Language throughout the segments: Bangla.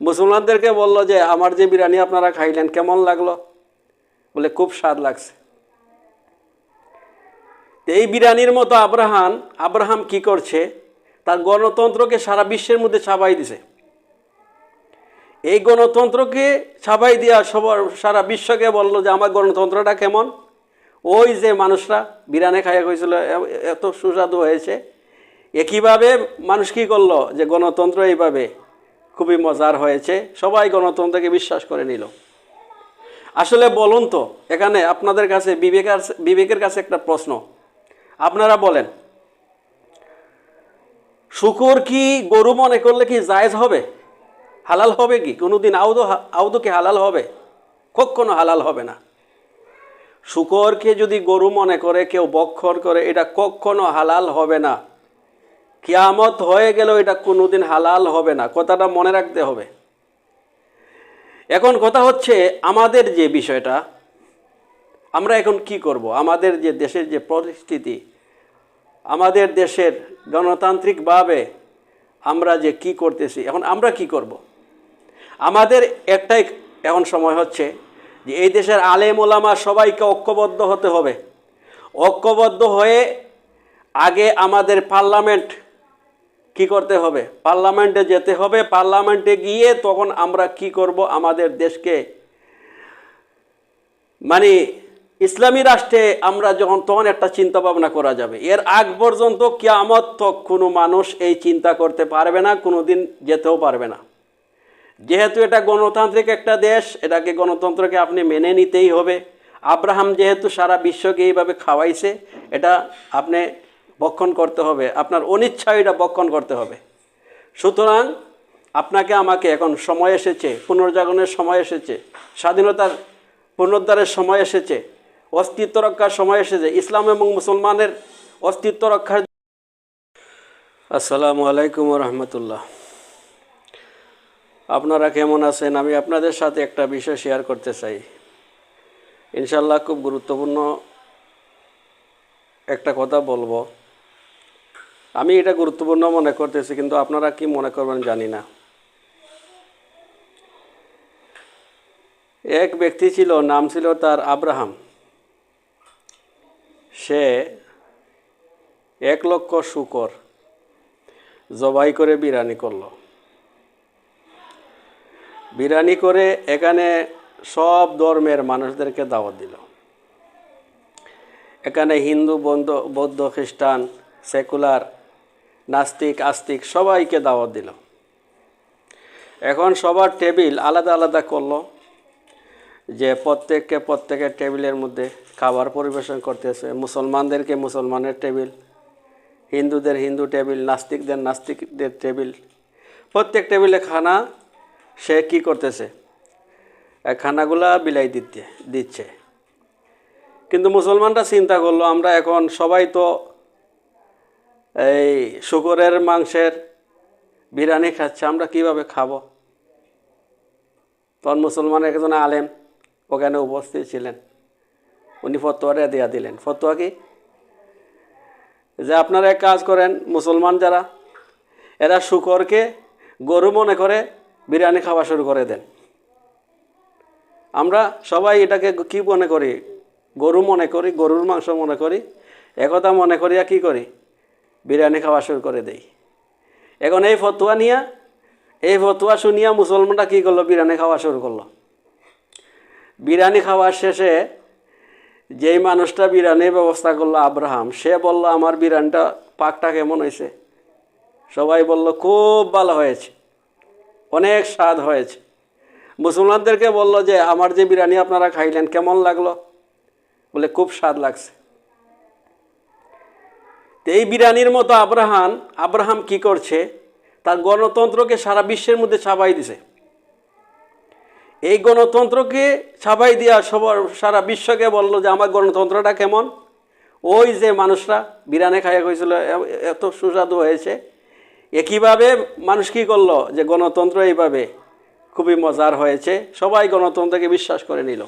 মুসলমানদেরকে বলল যে, আমার যে বিরিয়ানি আপনারা খাইলেন, কেমন লাগল? বলে, খুব স্বাদ লাগছে। এই বিরিয়ানির মতো আব্রাহাম আব্রাহাম কি করছে? তার গণতন্ত্রকে সারা বিশ্বের মধ্যে ছাপাই দিছে। এই গণতন্ত্রকে ছাপাই দেওয়া সবার, সারা বিশ্বকে বলল যে, আমার গণতন্ত্রটা কেমন? ওই যে মানুষরা বিরিয়ানি খাইয়া হয়েছিল এত সুস্বাদু হয়েছে। একইভাবে মানুষ কি করল? যে গণতন্ত্র এইভাবে খুবই মজার হয়েছে। সবাই গণতন্ত্রকে বিশ্বাস করে নিল। আসলে বলুন তো, এখানে আপনাদের কাছে বিবেকের বিবেকের কাছে একটা প্রশ্ন। আপনারা বলেন, শুকুর কি গরু মনে করলে কি জায়েজ হবে? হালাল হবে কি? কোনোদিন আউদো আউদো কি হালাল হবে? কখনো হালাল হবে না। শুকরকে যদি গরু মনে করে, কেউ বক্ষর করে, এটা কখনো হালাল হবে না। কিয়ামত হয়ে গেলেও এটা কোনোদিন হালাল হবে না। কথাটা মনে রাখতে হবে। এখন কথা হচ্ছে আমাদের যে বিষয়টা, আমরা এখন কি করব? আমাদের যে দেশের যে পরিস্থিতি, আমাদের দেশের গণতান্ত্রিকভাবে আমরা যে কি করতেছি, এখন আমরা কি করব। আমাদের একটাই এখন সময় হচ্ছে যে এই দেশের আলেম ওলামা সবাইকে ঐক্যবদ্ধ হতে হবে। ঐক্যবদ্ধ হয়ে আগে আমাদের পার্লামেন্ট কি করতে হবে? পার্লামেন্টে যেতে হবে। পার্লামেন্টে গিয়ে তখন আমরা কি করব? আমাদের দেশকে। মানে ইসলামী রাষ্ট্রে আমরা যখন, তখন একটা চিন্তা ভাবনা করা যাবে। এর আগ পর্যন্ত কিয়ামত তক কোনো মানুষ এই চিন্তা করতে পারবে না কোনো দিন যেতেও পারবে না। যেহেতু এটা গণতান্ত্রিক একটা দেশ, এটাকে গণতন্ত্রকে আপনি মেনে নিতেই হবে। আব্রাহাম যেহেতু সারা বিশ্বকে এইভাবে খাওয়াইছে, এটা আপনি বক্ষণ করতে হবে। আপনার অনিচ্ছায় এটা বক্ষণ করতে হবে। সুতরাং আপনাকে আমাকে এখন সময় এসেছে, পুনর্জাগরণের সময় এসেছে, স্বাধীনতার পুনরুদ্ধারের সময় এসেছে, অস্তিত্ব রক্ষার সময় এসেছে, ইসলাম এবং মুসলমানের অস্তিত্ব রক্ষার আসসালামু আলাইকুম রহমতুল্লাহ আপনারা কেমন আছেন? আমি আপনাদের সাথে একটা বিষয় শেয়ার করতে চাই। ইনশাল্লাহ খুব গুরুত্বপূর্ণ একটা কথা বলব। আমি এটা গুরুত্বপূর্ণ মনে করতেছি, কিন্তু আপনারা কি মনে করবেন জানি না। এক ব্যক্তি ছিল, নাম ছিল তার আব্রাহাম। সে এক লক্ষ শুকর, জবাই করে বিরানি করল। বিরানি করে এখানে সব ধর্মের মানুষদেরকে দাওয়াত দিল। এখানে হিন্দু, বৌদ্ধ খ্রিস্টান, সেকুলার নাস্তিক, আস্তিক সবাইকে দাওয়াত দিল। এখন সবার টেবিল আলাদা আলাদা করল যে প্রত্যেককে প্রত্যেকের টেবিলের মধ্যে খাবার পরিবেশন করতেছে। মুসলমানদেরকে মুসলমানের টেবিল, হিন্দুদের হিন্দু টেবিল, নাস্তিকদের নাস্তিকদের টেবিল। প্রত্যেক টেবিলে খানা, সে কি করতেছে? খানাগুলা বিলাই দিতে, দিচ্ছে। কিন্তু মুসলমানরা চিন্তা করল, আমরা এখন সবাই তো এই শুকরের মাংসের বিরিয়ানি খাচ্ছে, আমরা কীভাবে খাব? তখন মুসলমান একজন আলেম ওখানে উপস্থিত ছিলেন। উনি ফতোয়ারে দেয়া দিলেন। ফতোয়া কি? যে আপনারা এক কাজ করেন, মুসলমান যারা, এরা শুকরকে গরু মনে করে বিরিয়ানি খাওয়া শুরু করে দেন। আমরা সবাই এটাকে কি মনে করি? গরু মনে করি, গরুর মাংস মনে করি একথা মনে করিয়া কি করি? বিরিয়ানি খাওয়া শুরু করে দেই। এখন এই ফতুয়া নিয়া, এই ফতুয়া শুনিয়া মুসলমানরা কী করল? বিরিয়ানি খাওয়া শুরু করল। বিরিয়ানি খাওয়ার শেষে যেই মানুষটা বিরিয়ানির ব্যবস্থা করল, আব্রাহাম, সে বলল, আমার বিরিয়ানিটা পাকটা কেমন হয়েছে? সবাই বলল, খুব ভালো হয়েছে। অনেক স্বাদ হয়েছে। মুসলমানদেরকে বলল যে, আমার যে বিরিয়ানি আপনারা খাইলেন কেমন লাগল? বলে, খুব স্বাদ লাগছে। এই বিরিয়ানির মতো আব্রাহাম আব্রাহাম কি করছে? তার গণতন্ত্রকে সারা বিশ্বের মধ্যে ছাপাই দিছে। এই গণতন্ত্রকে ছাপাই দেওয়া সবার সারা বিশ্বকে বলল যে, আমার গণতন্ত্রটা কেমন? ওই যে মানুষরা বিরিয়ানি খাইয়া হয়েছিল এত সুস্বাদু হয়েছে। একইভাবে মানুষ কি করল যে, গণতন্ত্র এইভাবে খুবই মজার হয়েছে। সবাই গণতন্ত্রকে বিশ্বাস করে নিল।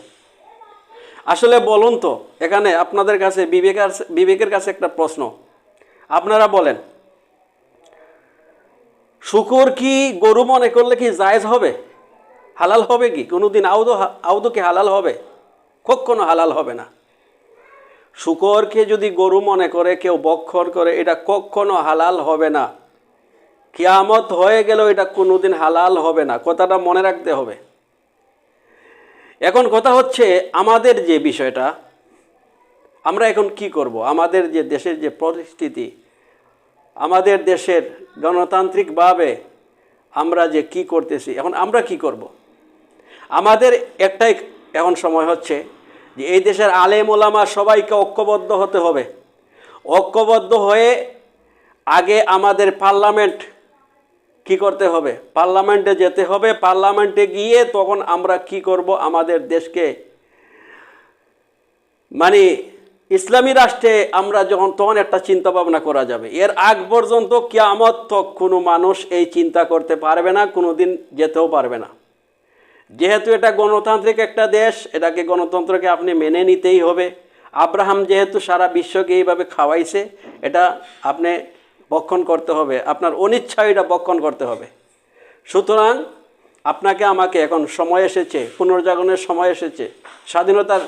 আসলে বলুন তো, এখানে আপনাদের কাছে বিবেকের বিবেকের কাছে একটা প্রশ্ন। আপনারা বলেন, শুকুর কি গরু মনে করলে কি জায়েজ হবে? হালাল হবে কি? কোনোদিন আউদো আউদো কি হালাল হবে? কখনো হালাল হবে না। শুকরকে যদি গরু মনে করে, কেউ বক্ষর করে, এটা কখনো হালাল হবে না। কিয়ামত হয়ে গেলেও এটা কোনোদিন হালাল হবে না। কথাটা মনে রাখতে হবে। এখন কথা হচ্ছে, আমাদের যে বিষয়টা, আমরা এখন কি করব? আমাদের যে দেশের যে পরিস্থিতি আমাদের দেশের গণতান্ত্রিকভাবে আমরা যে কি করতেছি, এখন আমরা কি করব। আমাদের একটাই এখন সময় হচ্ছে যে এই দেশের আলেম ওলামা সবাইকে ঐক্যবদ্ধ হতে হবে। ঐক্যবদ্ধ হয়ে আগে আমাদের পার্লামেন্ট কি করতে হবে? পার্লামেন্টে যেতে হবে। পার্লামেন্টে গিয়ে তখন আমরা কি করব? আমাদের দেশকে মানে ইসলামী রাষ্ট্রে আমরা যখন, তখন একটা চিন্তা ভাবনা করা যাবে। এর আগ পর্যন্ত কিয়ামত তক কোনো মানুষ এই চিন্তা করতে পারবে না কোনো দিন যেতেও পারবে না। যেহেতু এটা গণতান্ত্রিক একটা দেশ, এটাকে গণতন্ত্রকে আপনি মেনে নিতেই হবে। আব্রাহাম যেহেতু সারা বিশ্বকে এইভাবে খাওয়াইছে, এটা আপনি বক্ষণ করতে হবে। আপনার অনিচ্ছা এটা বক্ষণ করতে হবে। সুতরাং আপনাকে আমাকে এখন সময় এসেছে, পুনর্জাগরণের সময় এসেছে, স্বাধীনতার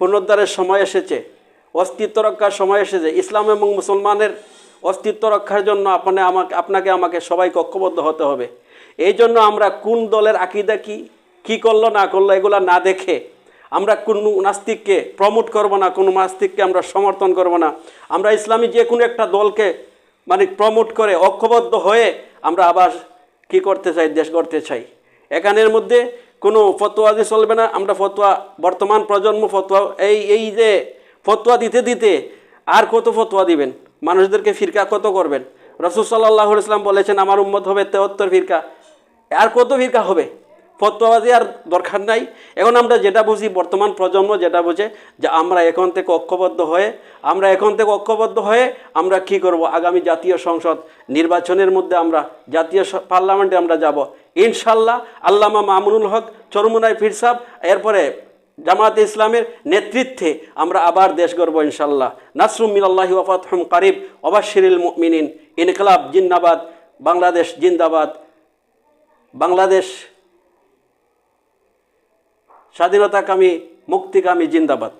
পুনরুদ্ধারের সময় এসেছে। অস্তিত্ব রক্ষার সময় এসেছে। ইসলাম এবং মুসলমানের অস্তিত্ব রক্ষার জন্য আপনি আমাকে আপনাকে আমাকে সবাই কক্ষবদ্ধ হতে হবে। এই জন্য আমরা কোন দলের আকিদা কি কি করল, না করল, এগুলা না দেখে আমরা কোন নাস্তিককে প্রমোট করব না, কোনো নাস্তিককে আমরা সমর্থন করব না। আমরা ইসলামী যে কোনো একটা দলকে মানে প্রমোট করে ঐক্যবদ্ধ হয়ে আমরা আবার কি করতে চাই, দেশ গড়তে চাই। এখানের মধ্যে কোনো ফতোয়াদি চলবে না। আমরা ফতোয়া বর্তমান প্রজন্ম ফতোয়া এই এই যে ফতোয়া দিতে দিতে আর কত ফতোয়া দিবেন? মানুষদেরকে ফিরকা কত করবেন? রসুল সাল্লাহ ইসলাম বলেছেন, আমার উম্মত হবে তেহত্তর ফিরকা। আর কত ফিরকা হবে? ফতোয়াবাজি আর দরকার নাই। এখন আমরা যেটা বুঝি, বর্তমান প্রজন্ম যেটা বুঝে যে আমরা এখন থেকে ঐক্যবদ্ধ হয়ে, আমরা এখন থেকে ঐক্যবদ্ধ হয়ে আমরা কি করব? আগামী জাতীয় সংসদ নির্বাচনের মধ্যে আমরা, জাতীয় পার্লামেন্টে আমরা যাব। ইনশাল্লাহ আল্লামা মামুনুল হক চরমুনাই ফিরসাব, এরপরে জামাত ইসলামের নেতৃত্বে আমরা আবার দেশ গর্ব ইনশাল্লাহ নাসরুম মিনাল্লাহি ওয়াফাতহুম কারিব অবাশিরিল মিনিন ইনকলাব জিন্দাবাদ বাংলাদেশ জিন্দাবাদ, বাংলাদেশ স্বাধীনতাকামী, মুক্তিকামী, জিন্দাবাদ।